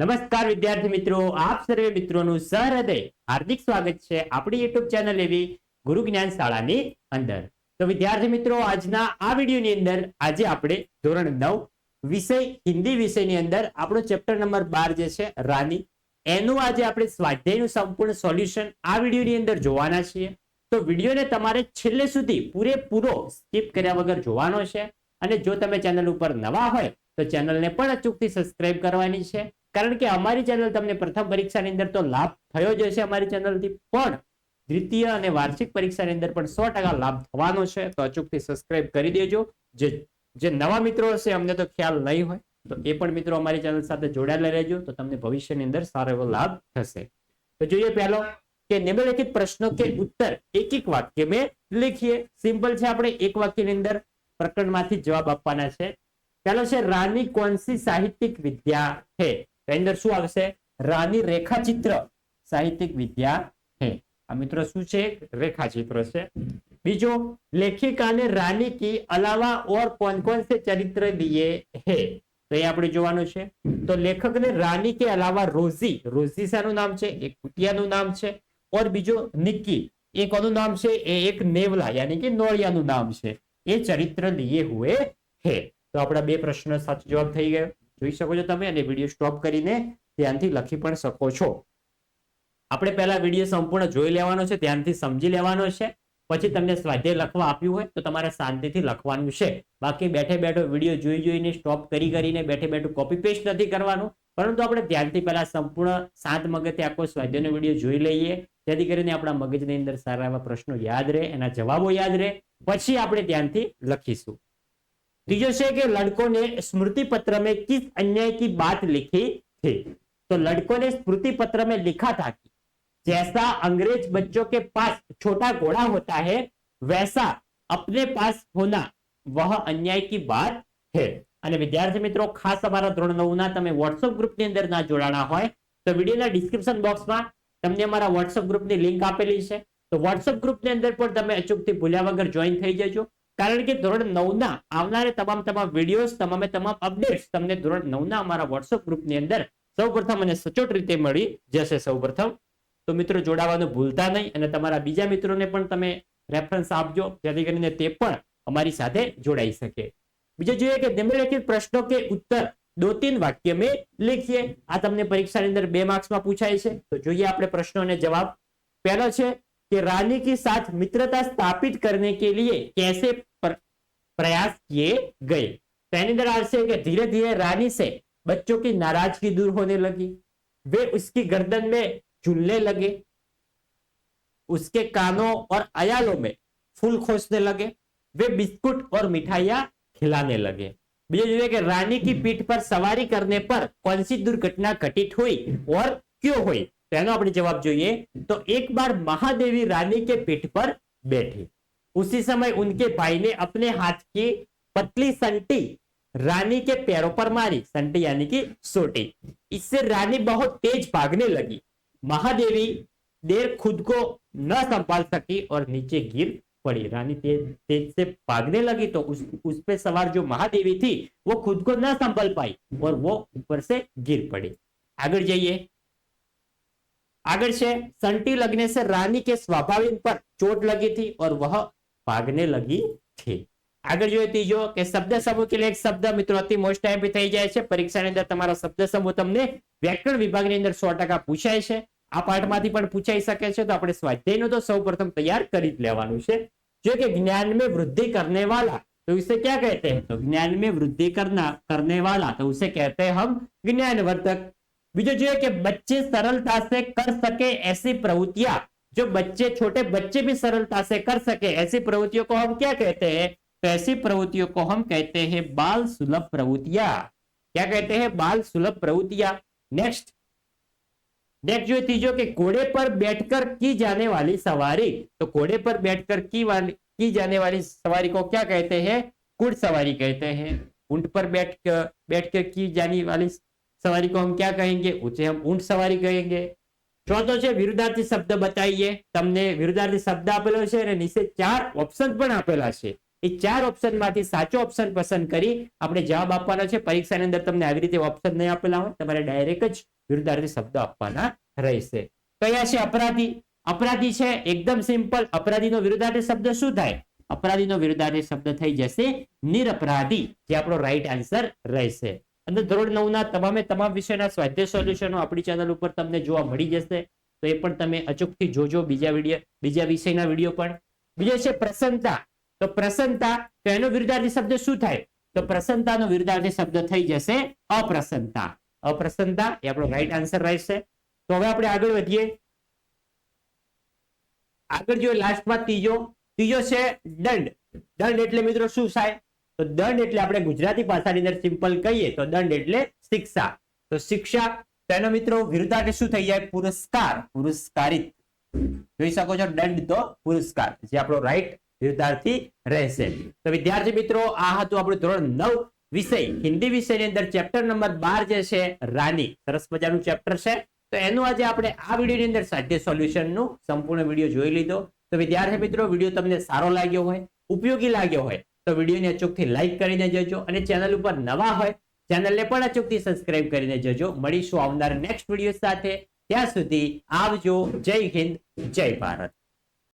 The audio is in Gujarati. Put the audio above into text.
નમસ્કાર વિદ્યાર્થી મિત્રો, આપ સર્વે મિત્રોનું સહૃદય હાર્દિક સ્વાગત છે આપણી યુટ્યુબ ચેનલ એવી ગુરુ જ્ઞાન શાળાની અંદર. તો વિદ્યાર્થી મિત્રો, આજના આ વિડીયોની અંદર આજે આપણે ધોરણ નવ વિષય, હિન્દી વિષયની અંદર આપણો ચેપ્ટર નંબર બાર જે છે, રાની, એનું આજે આપણે સ્વાધ્યાયનું સંપૂર્ણ સોલ્યુશન આ વિડીયોની અંદર જોવાના છીએ. તો વિડીયોને તમારે છેલ્લે સુધી પૂરેપૂરો સ્કીપ કર્યા વગર જોવાનો છે. અને જો તમે ચેનલ ઉપર નવા હોય, તો ચેનલને પણ અચૂકથી સબસ્ક્રાઇબ કરવાની છે. કારણ કે અમારી ચેનલ તમને પ્રથમ પરીક્ષાની અંદર તો લાભ થયો જ હશે અમારી ચેનલથી પણ દ્વિતીય અને વાર્ષિક પરીક્ષાની અંદર પણ સો લાભ થવાનો છે. તો અચૂકથી સબસ્ક્રાઇબ કરી દેજો. જે જે નવા મિત્રો હશે, અમને તો ખ્યાલ નહીં હોય, તો એ પણ મિત્રો અમારી ચેનલ સાથે જોડાયેલા રહેજો, તો તમને ભવિષ્યની અંદર સારો એવો લાભ થશે. તો જોઈએ પહેલો કે નિમ્નલિખિત પ્રશ્નો કે ઉત્તર, એક એક વાક્ય મેં લખીએ. સિમ્પલ છે આપણે, એક વાક્યની અંદર પ્રકરણમાંથી જવાબ આપવાના છે. પહેલો છે, રાની કોનસી સાહિત્યિક વિદ્યા છે એની અંદર શું આવશે? રાની રેખાચિત્ર. સાહિત્યિક વિદ્યા હે. આ મિત્રો શું છે? રેખાચિત્ર છે. બીજો લેખિકા ને રાની કી અલાવા ઓર કોન કોન સે ચરિત્ર દિયે હે? તો એ આપણે જોવાનું છે. તો લેખકને રાની કે અલાવા રોઝી. રોઝી શાનું નામ છે? એક કુટિયાનું નામ છે. ઓર બીજો, નિક્કી. એ કોનું નામ છે? એ એક નેવલા, યાની કે નોળિયાનું નામ છે. એ ચરિત્ર લીએ હુએ હે. તો આપણા બે પ્રશ્નો સાચો જવાબ થઈ ગયો. જોઈ શકો છો તમે અને વીડિયો સ્ટોપ કરીને ધ્યાનથી લખી પણ શકો છો. આપણે પહેલા વીડિયો સંપૂર્ણ જોઈ લેવાનો છે, ધ્યાનથી સમજી લેવાનો છે. પછી તમને સ્વાધ્યાય લખવા આપ્યું હોય તો તમારે શાંતિથી લખવાનું છે. બાકી બેઠે બેઠો વીડિયો જોઈ જોઈને સ્ટોપ કરી કરીને બેઠે બેઠું કોપી પેસ્ટ નથી કરવાનું. પરંતુ આપણે ધ્યાનથી પહેલા સંપૂર્ણ શાંત મગજથી આખો સ્વાધ્યાયનો વીડિયો જોઈ લઈએ. જેથી કરીને આપણા મગજની અંદર સારા એવા પ્રશ્નો યાદ રહે, એના જવાબો યાદ રહે. પછી આપણે ધ્યાનથી લખીશું. ત્રીજો છે કે लड़कों ने स्मृति पत्र में किस अन्याय की बात लिखी थी तो लड़कों ने स्मृति पत्र में लिखा था कि जैसा अंग्रेज बच्चों के पास छोटा घोड़ा होता है वैसा अपने पास होना वह अन्याय की बात है અને વિદ્યાર્થી મિત્રો ખાસ અમારા ધોરણ નવ ના તમે વોટ્સઅપ ગ્રુપની અંદર ના જોડાણા હોય તો વિડીયોના ડિસ્ક્રિપ્શન બોક્સમાં તમને અમારા વોટ્સઅપ ગ્રુપની લિંક આપેલી છે તો વોટ્સઅપ ગ્રુપની અંદર પણ તમે અચૂકથી ભૂલ્યા વગર જોઈન થઈ જજો કારણ કે ધોરણ નવના આવનારે તમામ તમામ વીડિયો તમામે તમામ અપડેટ તમને ધોરણ નવના અમારા વોટ્સઅપ ગ્રુપની અંદર સૌ પ્રથમ અને સચોટ રીતે મળી જશે સૌપ્રથમ. તો મિત્રો જોડાવાનું ભૂલતા નહીં અને તમારા બીજા મિત્રોને પણ તમે રેફરન્સ આપજો, જેથી કરીને તે પણ અમારી સાથે જોડાઈ શકે. બીજો જોઈએ કે નિમ્નલિખિત પ્રશ્નો કે ઉત્તર દો તીન વાક્ય મેં લીખીએ. આ તમને પરીક્ષાની અંદર બે માર્ક્સમાં પૂછાય છે. તો જોઈએ આપણે પ્રશ્નો જવાબ. પહેલો છે कि रानी के साथ मित्रता स्थापित करने के लिए कैसे पर, प्रयास किए गए? के धीरे धीरे रानी से बच्चों की नाराज़गी दूर होने लगी। वे उसकी गर्दन में झुलने लगे। उसके कानों और अयालों में फूल खोसने लगे। वे बिस्कुट और मिठाइया खिलाने लगे। बीजो के रानी की पीठ पर सवारी करने पर कौन सी दुर्घटना घटित हुई और क्यों हुई? अपने जवाब जो જવાબ જોઈએ તો એક બાर रानी के पीठ पर बैठी उसी समय उनके भाई ने अपने हाथ की पतली संटी रानी के पैरों पर मारी संटी यानी कि सोटी इससे रानी बहुत तेज भागने लगी महादेवी देर खुद को न संभाल सकी और नीचे गिर पड़ी रानी तेज तेज से भागने लगी तो उस उस पे सवार जो महादेवी थी वो खुद को न संभाल पाई और वो ऊपर से गिर पड़ी आगे जाइए आगे से संटी लगने से रानी के स्वाभाविक पर चोट लगी थी और वह भागने लगी थी આગળ જોઈએ ત્રીજો કે શબ્દ સમૂહ કે એક શબ્દ મિત્રો અતિ મોસ્ટ ટાઈમ થઈ જાય છે પરીક્ષાની અંદર તમારો શબ્દ સમૂહ તમને વ્યાકરણ વિભાગની અંદર સો ટકા પૂછાય છે આ પાઠમાંથી પણ પૂછાઈ શકે છે તો આપણે સ્વાધ્યાયનો તો સૌ પ્રથમ તૈયાર કરી જ લેવાનું છે जो कि ज्ञान में वृद्धि करने वाला तो इसे क्या कहते हैं तो ज्ञान में वृद्धि करना करने वाला तो उसे कहते हैं हम ज्ञानवर्धक बीजो जो है कि बच्चे सरलता से कर सके ऐसी प्रवृत्तियाँ। जो बच्चे, छोटे बच्चे भी सरलता से कर सके ऐसी प्रवृत्तियों को हम क्या कहते हैं? तो ऐसी प्रवृत्तियों को हम कहते हैं बाल सुलभ प्रवृत्तियाँ। क्या कहते हैं? बाल सुलभ प्रवृत्तियाँ। नेक्स्ट नेक्स्ट जो तीजो के घोड़े पर बैठकर की जाने वाली सवारी। तो घोड़े पर बैठकर की वाली, की जाने वाली सवारी को क्या कहते हैं? कुड़ सवारी कहते हैं। ऊँट पर बैठ कर बैठकर की जाने वाली सवारी को हम क्या कहेंगे उसे हम ऊंट सवारी कहेंगे ચોથો છે વિરુદ્ધાર્થી શબ્દ બતાવીએ તમને વિરુદ્ધાર્થી શબ્દ આપેલો છે અને નીચે ચાર ઓપ્શન પણ આપેલા છે એ ચાર ઓપ્શનમાંથી સાચો ઓપ્શન પસંદ કરી આપણે જવાબ આપવાનો છે પરીક્ષાની અંદર તમને આવી રીતે ઓપ્શન નહીં આપેલા હોય તમારે ડાયરેક્ટ જ વિરુદ્ધાર્થી શબ્દો આપવાના રહેશે કયા છે અપરાધી અપરાધી છે એકદમ સિમ્પલ અપરાધીનો વિરુદ્ધાર્થી શબ્દ શું થાય અપરાધીનો વિરુદ્ધાર્થી શબ્દ થઈ જશે નિરપરાધી જે આપણો રાઈટ આન્સર રહેશે અને ધોરણ નવ ના તમામે તમામ વિષયના સ્વાધ્યાય સોલ્યુશનો આપણી ચેનલ ઉપર તમને જોવા મળી જશે. તો એ પણ તમે અચૂકથી જોજો બીજા વીડિયો બીજા વિષયના વીડિયો પણ. બીજો છે પ્રસન્નતા. તો પ્રસન્નતા, તો એનો વિરુદ્ધાર્થી શબ્દ શું થાય? તો પ્રસન્નતાનો વિરુદ્ધાર્થી શબ્દ થઈ જશે અપ્રસન્નતા. અપ્રસન્નતા એ આપણો રાઈટ આન્સર રહેશે. તો હવે આપણે આગળ વધીએ. આગળ જોઈએ લાસ્ટમાં ત્રીજો. ત્રીજો છે દંડ. દંડ એટલે મિત્રો શું થાય? તો દંડ એટલે આપણે ગુજરાતી ભાષાની અંદર સિમ્પલ કહીએ તો દંડ એટલે શિક્ષા. તો શિક્ષા તેનો મિત્રો વિરુદ્ધાર્થી શું થઈ જાય? પુરસ્કાર. પુરસ્કારિત. જોઈ શકો છો દંડ તો પુરસ્કાર. જે આપણો રાઈટ વિરુદ્ધાર્થી રહેશે. તો વિદ્યાર્થી મિત્રો, આ હતું આપણું ધોરણ નવ વિષય. હિન્દી વિષયની અંદર ચેપ્ટર નંબર બાર જે છે, રાની. સરસ મજાનું ચેપ્ટર છે. તો એનું આજે આપણે આ વિડીયોની અંદર સાધ્ય સોલ્યુશનનું સંપૂર્ણ વીડિયો જોઈ લીધો. તો વિદ્યાર્થી મિત્રો, વીડિયો તમને સારો લાગ્યો હોય, ઉપયોગી લાગ્યો હોય તો વિડીયોને અચૂકથી લાઈક કરીને જજો અને ચેનલ ઉપર નવા હોય ચેનલને પણ અચૂકથી સબસ્ક્રાઇબ કરીને જજો. મળીશું આવનાર નેક્સ્ટ વીડિયો સાથે. ત્યાં સુધી આવજો. જય હિન્દ, જય ભારત.